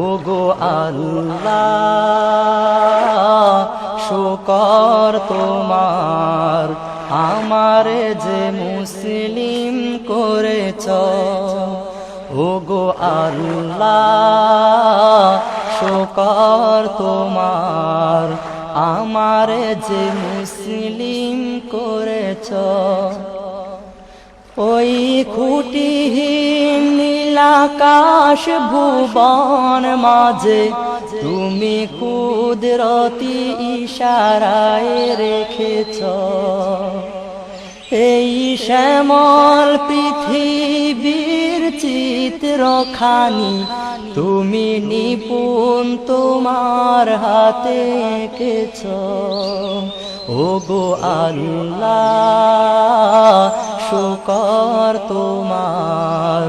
ও গো আল্লাহ, শুকর তোমার। আমার যে মুসলিম করেছ ও গো আল্লাহ, শুকর তোমার। আমার যে মুসলিম করেছ, ওই খুঁটিহীন নীলাকাশ ভুবন মাঝে, তুমি কুদরতি ইশারায় রেখেছ। এই শ্যামল পৃথিবীর চিত্রখানি, তুমি নিপুণ তোমার হাতে এঁকেছ। ও গো আল্লাহ, শুকর তোমার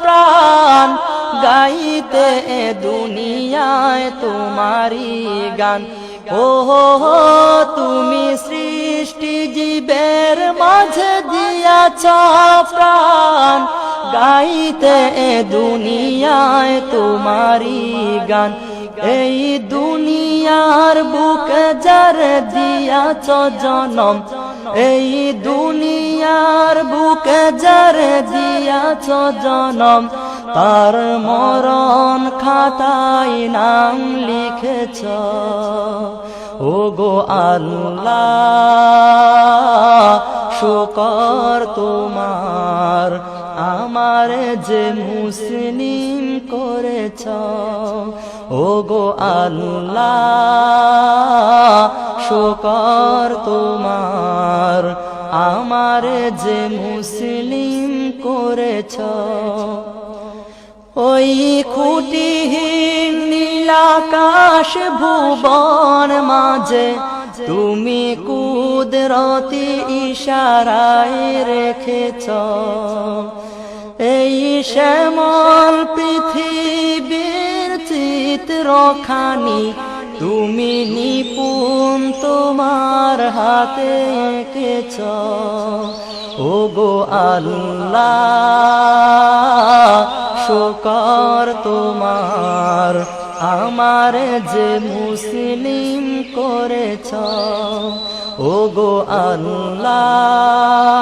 প্রাণ, গাইতে দুনিয়ায় তোমারি গান। ও তুমি সৃষ্টি জীবের মাঝে দিয়াছ প্রাণ, গাইতে দুনিয়ায় তোমারি গান। এই দুনিয়ার বুক যার দিয়াছ জনম এই দুনিয়ার বুকে যার দিয়াছ জনম, তার মরণ খাতায় নাম লিখেছ। ও গো আল্লাহ, শুকর তোমার আমার যে মুসলিম করেছ ও গো আল্লাহ, শুকর তোমার। আমার যে মুসলিম করেছ, ওই খুঁটিহীন নীলাকাশ ভুবন মাঝে তুমি কুদরতি ইশারায় রেখেছ। এই শ্যামল পৃথিবীর চিত্রখানি, তুমি নিপুণ তোমার হাতে এঁকেছ। ও গো আল্লাহ, শোকর তোমার, আমার যে মুসলিম করেছ। ও গো আল্লাহ